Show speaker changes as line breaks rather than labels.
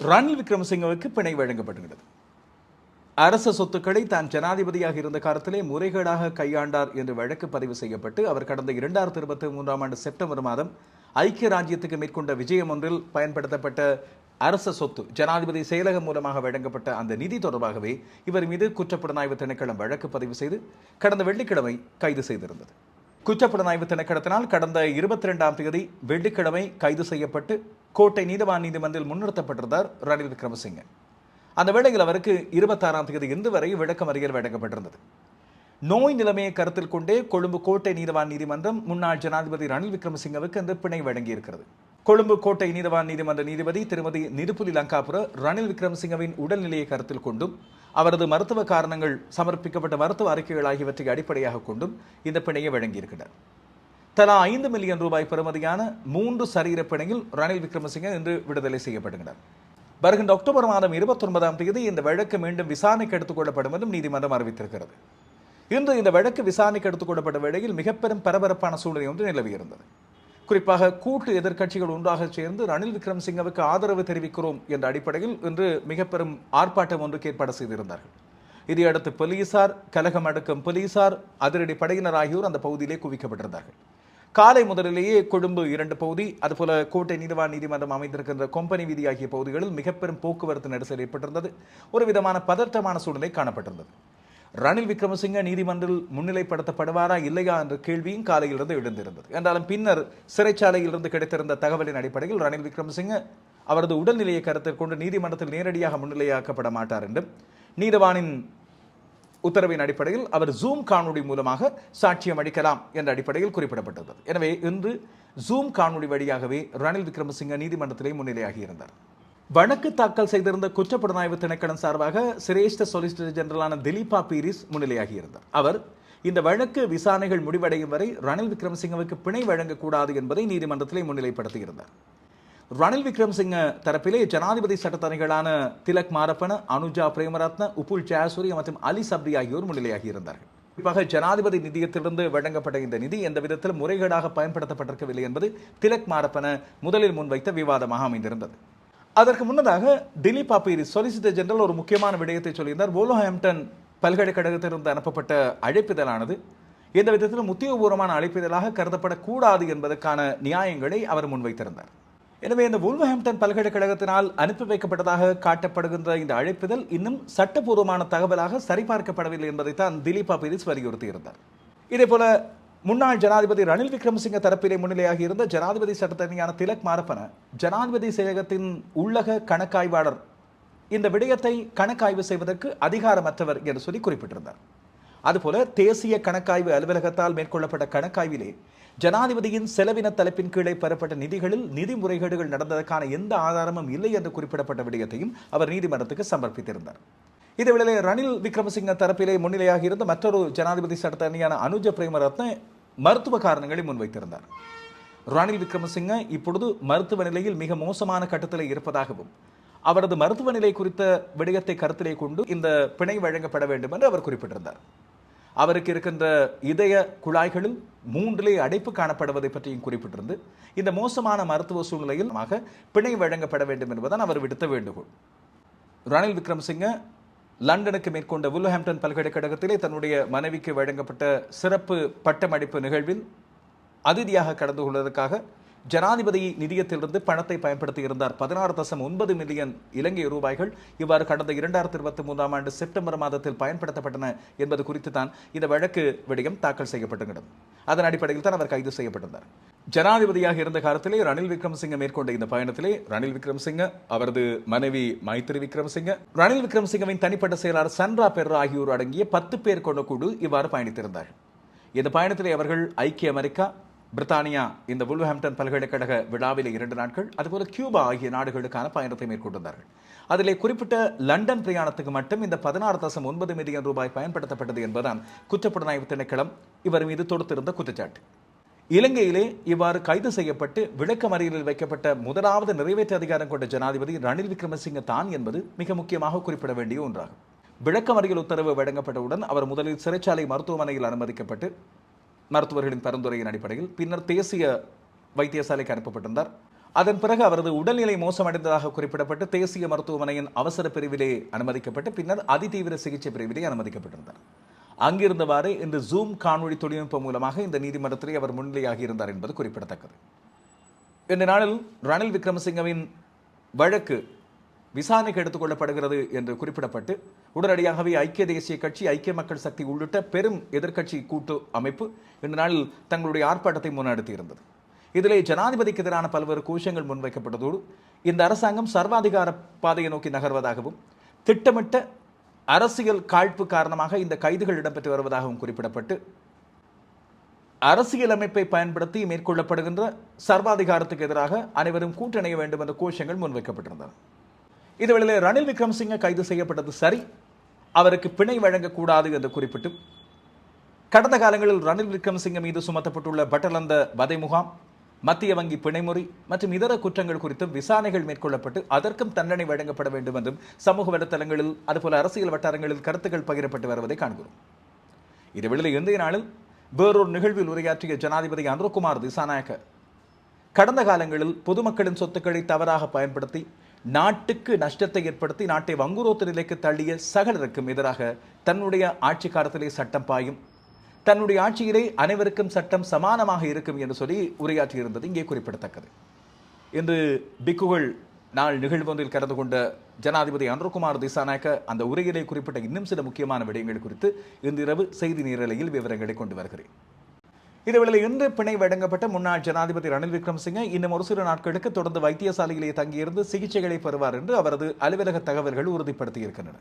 ரணில் விக்ரமசிங்கவுக்கு பிணை வழங்கப்படுகிறது அரச சொத்துக்களை தான் ஜனாதிபதியாக இருந்த காலத்திலே முறைகேடாக கையாண்டார் என்று வழக்கு பதிவு செய்யப்பட்டு அவர் கடந்த இரண்டாயிரத்தி இருபத்தி மூன்றாம் ஆண்டு செப்டம்பர் மாதம் ஐக்கிய ராஜ்யத்துக்கு மேற்கொண்ட விஜயம் ஒன்றில் பயன்படுத்தப்பட்ட அரச சொத்து ஜனாதிபதி செயலகம் மூலமாக வழங்கப்பட்ட அந்த நிதி தொடர்பாகவே இவர் மீது குற்றப்புலனாய்வு திணைக்களம் வழக்கு பதிவு செய்து கடந்த வெள்ளிக்கிழமை கைது செய்திருந்தது. குற்றப்புலனாய்வு திணைக்களத்தினால் கடந்த இருபத்தி ரெண்டாம் தேதி வெள்ளிக்கிழமை கைது செய்யப்பட்டு கோட்டை நீதவான் நீதிமன்றில் முன்னிறுத்தப்பட்டிருந்தார் ரணில் விக்ரமசிங்க. அந்த வேளையில் அவருக்கு இருபத்தாறாம் தேதி இன்று வரை விளக்கமறியல் வழங்கப்பட்டிருந்தது. நோய் நிலைமையை கருத்தில் கொண்டே கொழும்பு கோட்டை நீதவான் நீதிமன்றம் முன்னாள் ஜனாதிபதி ரணில் விக்ரமசிங்கவுக்கு அந்த பிணை வழங்கியிருக்கிறது. கொழும்பு கோட்டை நீதவான் நீதிமன்ற நீதிபதி திருமதி நிருப்புலி லங்காபுர ரணில் விக்ரமசிங்கவின் உடல்நிலையை கருத்தில் கொண்டும் அவரது மருத்துவ காரணங்கள் சமர்ப்பிக்கப்பட்ட மருத்துவ அறிக்கைகள் ஆகியவற்றை அடிப்படையாக கொண்டும் இந்த பிணையை வழங்கியிருக்கிறார். தலா ஐந்து மில்லியன் ரூபாய் பெறுமதியான மூன்று சரீர பிணையில் ரணில் விக்ரமசிங்க இன்று விடுதலை செய்யப்படுகிறார் வருகின்ற அக்டோபர் மாதம் இருபத்தொன்பதாம் தேதி இந்த வழக்கு மீண்டும் விசாரணைக்கு எடுத்துக் கொள்ளப்படும் என்றும் நீதிமன்றம் அறிவித்திருக்கிறது. இன்று இந்த வழக்கு விசாரணைக்கு எடுத்துக் கொள்ளப்பட்ட வேளையில் மிகப்பெரும் பரபரப்பான சூழ்நிலை ஒன்று நிலவியிருந்தது குறிப்பாக கூட்டு எதிர்க்கட்சிகள் ஒன்றாக சேர்ந்து ரணில் விக்ரமசிங்கவுக்கு ஆதரவு தெரிவிக்கிறோம் என்ற அடிப்படையில் இன்று மிக பெரும் ஆர்ப்பாட்டம் ஒன்றுக்கு ஏற்பாடு செய்திருந்தார்கள். இதையடுத்து போலீசார் கலகம் அடக்கும் போலீசார் அதிரடி படையினர் ஆகியோர் அந்த பகுதியிலே குவிக்கப்பட்டிருந்தார்கள். காலை முதலிலேயே கொழும்பு இரண்டு பகுதி அதுபோல கோட்டை நீதிவான் நீதிமன்றம் அமைந்திருக்கின்ற கொம்பனி வீதி ஆகிய பகுதிகளில் மிக பெரும் போக்குவரத்து நெரிசல் ஏற்பட்டிருந்தது. ஒரு விதமான பதற்றமான சூழ்நிலை காணப்பட்டிருந்தது. ரணில் விக்ரமசிங்க நீதிமன்றில் முன்னிலைப்படுத்தப்படுவாரா இல்லையா என்ற கேள்வியும் காலையிலிருந்து எழுந்திருந்தது. என்றாலும் பின்னர் சிறைச்சாலையிலிருந்து கிடைத்திருந்த தகவலின் அடிப்படையில் ரணில் விக்ரமசிங்க அவரது உடல்நிலையை கருத்தில் கொண்டு நீதிமன்றத்தில் நேரடியாக முன்னிலையாக்கப்பட மாட்டார் என்றும் நீதவானின் உத்தரவின் அடிப்படையில் அவர் ஜூம் காணொளி மூலமாக சாட்சியம் அளிக்கலாம் என்ற அடிப்படையில் குறிப்பிடப்பட்டிருந்தது. எனவே இன்று ஜூம் காணொளி வழியாகவே ரணில் விக்ரமசிங்க நீதிமன்றத்திலே முன்னிலையாகி இருந்தார். வழக்கு தாக்கல் செய்திருந்த குற்றப்புலனாய்வு திணைக்களம் சார்பாக சிரேஷ்ட சொலிசிட்டர் ஜெனரலான திலீபா பீரிஸ் முன்னிலையாகி இருந்தார். அவர் இந்த வழக்கு விசாரணைகள் முடிவடையும் வரை ரணில் விக்ரமசிங்கவுக்கு பிணை வழங்கக்கூடாது என்பதை நீதிமன்றத்திலே முன்னிலைப்படுத்தியிருந்தார். ரணில் விக்ரம்சிங்க தரப்பிலே ஜனாதிபதி சட்டத்தரணிகளான திலக் மாரப்பன அனுஜா பிரேமரத்ன உப்புல் ஜெயசூரிய மற்றும் அலி சப்ரி ஆகியோர் முன்னிலையாகி இருந்தார்கள். குறிப்பாக ஜனாதிபதி நிதியத்திலிருந்து வழங்கப்பட்ட இந்த நிதி எந்த விதத்தில் முறைகேடாக பயன்படுத்தப்பட்டிருக்கவில்லை என்பது திலக் மாரப்பன முதலில் முன்வைத்த விவாதமாக அமைந்திருந்தது. அதற்கு முன்னதாக திலீப் அப்பீரி சொலிசிட்டர் ஜெனரல் ஒரு முக்கியமான விடயத்தை சொல்லியிருந்தார். வோலோஹாம்டன் பல்கலைக்கழகத்திலிருந்து அனுப்பப்பட்ட அழைப்பிதழானது. எந்த விதத்திலும் உத்தியோகபூர்வமான அழைப்பிதழாக கருதப்படக்கூடாது என்பதற்கான நியாயங்களை அவர் முன்வைத்திருந்தார். எனவே இந்த வூல்வஹாம்டன் பல்கலைக்கழகத்தினால் அனுப்பி வைக்கப்பட்டதாக காட்டப்படுகின்ற இந்த அழைப்பிதழ் இன்னும் சட்டபூர்வமான தகவலாக சரிபார்க்கப்படவில்லை என்பதைத்தான் திலீபா பீரிஸ் வலியுறுத்தியிருந்தார். இதேபோல முன்னாள் ஜனாதிபதி ரணில் விக்ரமசிங்க தரப்பிலே முன்னிலையாக இருந்த ஜனாதிபதி சட்டத்தரணியான திலக் மாரப்பன ஜனாதிபதி செயலகத்தின் உள்ளக கணக்காய்வாளர் இந்த விடயத்தை கணக்காய்வு செய்வதற்கு அதிகாரமற்றவர் என்று சொல்லி குறிப்பிட்டிருந்தார். அதுபோல தேசிய கணக்காய்வு அலுவலகத்தால் மேற்கொள்ளப்பட்ட கணக்காய்விலே ஜனாதிபதியின் செலவின தலைப்பின் கீழே பெறப்பட்ட நிதிகளில் நிதி முறைகேடுகள் நடந்ததற்கான எந்த ஆதாரமும் இல்லை என்று குறிப்பிடப்பட்ட விடயத்தையும் அவர் நீதிமன்றத்துக்கு சமர்ப்பித்திருந்தார். இதேவேளை ரணில் விக்ரமசிங்க தரப்பிலே முன்னிலையாக இருந்த மற்றொரு ஜனாதிபதி சட்டத்தரணியான அனுஜ பிரேமரத்ன மருத்துவ காரணங்களை முன்வைத்திருந்தார். ரணில் விக்ரமசிங்க இப்பொழுது மருத்துவ நிலையில் மிக மோசமான கட்டத்தில் இருப்பதாகவும் அவரது மருத்துவ நிலை குறித்த விடயத்தை கருத்திலே கொண்டு இந்த பிணை வழங்கப்பட வேண்டும் என்று அவர் குறிப்பிட்டிருந்தார். அவருக்கு இருக்கின்ற இதய குழாய்களில் மூன்றிலே அடைப்பு காணப்படுவதை பற்றியும் குறிப்பிட்டிருந்து இந்த மோசமான மருத்துவ சூழ்நிலையில் பிணை வழங்கப்பட வேண்டும் என்பதுதான் அவர் விடுத்த வேண்டுகோள். ரணில் விக்ரம்சிங்க லண்டனுக்கு மேற்கொண்ட வுல்ஹாம்டன் பல்கலைக்கழகத்திலே தன்னுடைய மனைவிக்கு வழங்கப்பட்ட சிறப்பு பட்டமடிப்பு நிகழ்வில் அதிதியாக கலந்து கொள்வதற்காக ஜனாதிபதி நிதியத்திலிருந்து பணத்தை பயன்படுத்தி இருந்தார். பதினாறு தசம் ஒன்பது மில்லியன் இலங்கை ரூபாய்கள் இவ்வாறு கடந்த இரண்டாயிரத்தி இருபத்தி மூன்றாம் ஆண்டு செப்டம்பர் மாதத்தில் பயன்படுத்தப்பட்டன என்பது குறித்து தான் இந்த வழக்கு விடயம் தாக்கல் செய்யப்பட்டுகிறது அதன் அடிப்படையில் தான் அவர் கைது செய்யப்பட்டிருந்தார். ஜனாதிபதியாக இருந்த காலத்திலே ரணில் விக்ரமசிங்க மேற்கொண்ட இந்த பயணத்திலே ரணில் விக்ரமசிங்க அவரது மனைவி மைத்திரி விக்ரமசிங்க ரணில் விக்ரமசிங்கவின் தனிப்பட்ட செயலாளர் சன்ரா பெர்ரா ஆகியோர் அடங்கிய பத்து பேர் கொண்ட குழு இவ்வாறு பயணித்திருந்தார்கள். இந்த பயணத்திலே அவர்கள் ஐக்கிய அமெரிக்கா பிரித்தானியா இந்த வுல்வஹாம்டன் பல்கலைக்கழக விழாவிலே இரண்டு நாட்கள் அதுபோல கியூபா ஆகிய நாடுகளுக்கான பயணத்தை மேற்கொண்டிருந்தார்கள். அதிலே குறிப்பிட்ட லண்டன் பிரயாணத்துக்கு மட்டும் இந்த பதினாறு தசம் ஒன்பது மில்லியன் ரூபாய் பயன்படுத்தப்பட்டது என்பதுதான் குற்றப்புலனாய்வு திணைக்களம் இவர் மீது தொடுத்திருந்த குற்றச்சாட்டு. இலங்கையிலே இவ்வாறு கைது செய்யப்பட்டு விளக்கமறியலில் வைக்கப்பட்ட முதலாவது நிறைவேற்று அதிகாரம் கொண்ட ஜனாதிபதி ரணில் விக்ரமசிங்க தான் என்பது மிக முக்கியமாக குறிப்பிட வேண்டிய ஒன்றாகும். விளக்கமறியல் உத்தரவு வழங்கப்பட்டவுடன் அவர் முதலில் சிறைச்சாலை மருத்துவமனையில் அனுமதிக்கப்பட்டு மருத்துவர்களின் பரிந்துரையின் அடிப்படையில் பின்னர் தேசிய வைத்தியசாலைக்கு அனுப்பப்பட்டிருந்தார். அதன் பிறகு அவரது உடல்நிலை மோசமடைந்ததாக குறிப்பிடப்பட்டு தேசிய மருத்துவமனையின் அவசர பிரிவிலே அனுமதிக்கப்பட்டு பின்னர் அதிதீவிர சிகிச்சை பிரிவிலே அனுமதிக்கப்பட்டிருந்தார். அங்கிருந்தவாறு இன்று ஜூம் காணொளி தொழில்நுட்பம் மூலமாக இந்த நீதிமன்றத்திலே அவர் முன்னிலையாகி இருந்தார் என்பது குறிப்பிடத்தக்கது. இந்த நாளில் ரணில் விக்ரமசிங்கவின் வழக்கு விசாரணைக்கு எடுத்துக்கொள்ளப்படுகிறது என்று குறிப்பிடப்பட்டு உடனடியாகவே ஐக்கிய தேசிய கட்சி ஐக்கிய மக்கள் சக்தி உள்ளிட்ட பெரும் எதிர்க்கட்சி கூட்டு அமைப்பு இந்த நாளில் தங்களுடைய ஆர்ப்பாட்டத்தை முன்னெடுத்திருந்தது. இதிலே ஜனாதிபதிக்கு எதிரான பல்வேறு கோஷங்கள் முன்வைக்கப்பட்டதோடு இந்த அரசாங்கம் சர்வாதிகார பாதையை நோக்கி நகர்வதாகவும் திட்டமிட்ட அரசியல் காழ்ப்பு காரணமாக இந்த கைதுகள் இடம்பெற்று வருவதாகவும் குறிப்பிடப்பட்டு அரசியலமைப்பை பயன்படுத்தி மேற்கொள்ளப்படுகின்ற சர்வாதிகாரத்துக்கு எதிராக அனைவரும் கூட்டணிய வேண்டும் என்ற கோஷங்கள் முன்வைக்கப்பட்டிருந்தன. இதுவேளை ரணில் விக்ரம்சிங்க கைது செய்யப்பட்டது சரி. அவருக்கு பிணை வழங்கக்கூடாது என்று குறிப்பிட்டு கடந்த காலங்களில் ரணில் விக்ரமசிங்க மீது சுமத்தப்பட்டுள்ள பட்டலந்த வதை முகாம் மத்திய வங்கி பிணைமுறை மற்றும் இதர குற்றங்கள் குறித்தும் விசாரணைகள் மேற்கொள்ளப்பட்டு அதற்கும் தண்டனை வழங்கப்பட வேண்டும் என்றும் சமூக வலைத்தளங்களில் அதுபோல அரசியல் வட்டாரங்களில் கருத்துக்கள் பகிரப்பட்டு வருவதை காண்கிறோம். இதுவேளை இன்றைய நாளில் வேறொரு நிகழ்வில் உரையாற்றிய ஜனாதிபதி அனுரகுமார் திசாநாயக்க கடந்த காலங்களில் பொதுமக்களின் சொத்துக்களை தவறாக பயன்படுத்தி நாட்டுக்கு நஷ்டத்தை ஏற்படுத்தி நாட்டை வங்குரோத்த நிலைக்கு தள்ளிய சகலருக்கும் எதிராக தன்னுடைய ஆட்சி காலத்திலே சட்டம் பாயும். தன்னுடைய ஆட்சியிலே அனைவருக்கும் சட்டம் சமானமாக இருக்கும் என்று சொல்லி உரையாற்றியிருந்தது. இங்கே குறிப்பிடத்தக்கது. இன்று பிக்குகள் நாள் நிகழ்வு ஒன்றில் கலந்து கொண்ட ஜனாதிபதி அனுர்குமார் திசாநாயக்க அந்த உரையிலே குறிப்பிட்ட இன்னும் சில முக்கியமான விடயங்கள் குறித்து இன்றிரவு செய்தி நேரலையில் விவரங்களை கொண்டு வருகிறேன். இதுவேளை இன்று பிணை வழங்கப்பட்ட முன்னாள் ஜனாதிபதி ரணில் விக்ரமசிங்க இன்னும் ஒரு சில நாட்களுக்கு தொடர்ந்து வைத்தியசாலையிலே தங்கியிருந்து சிகிச்சைகளை பெறுவார் என்று அவரது அலுவலக தகவல்கள் உறுதிப்படுத்தியிருக்கின்றன.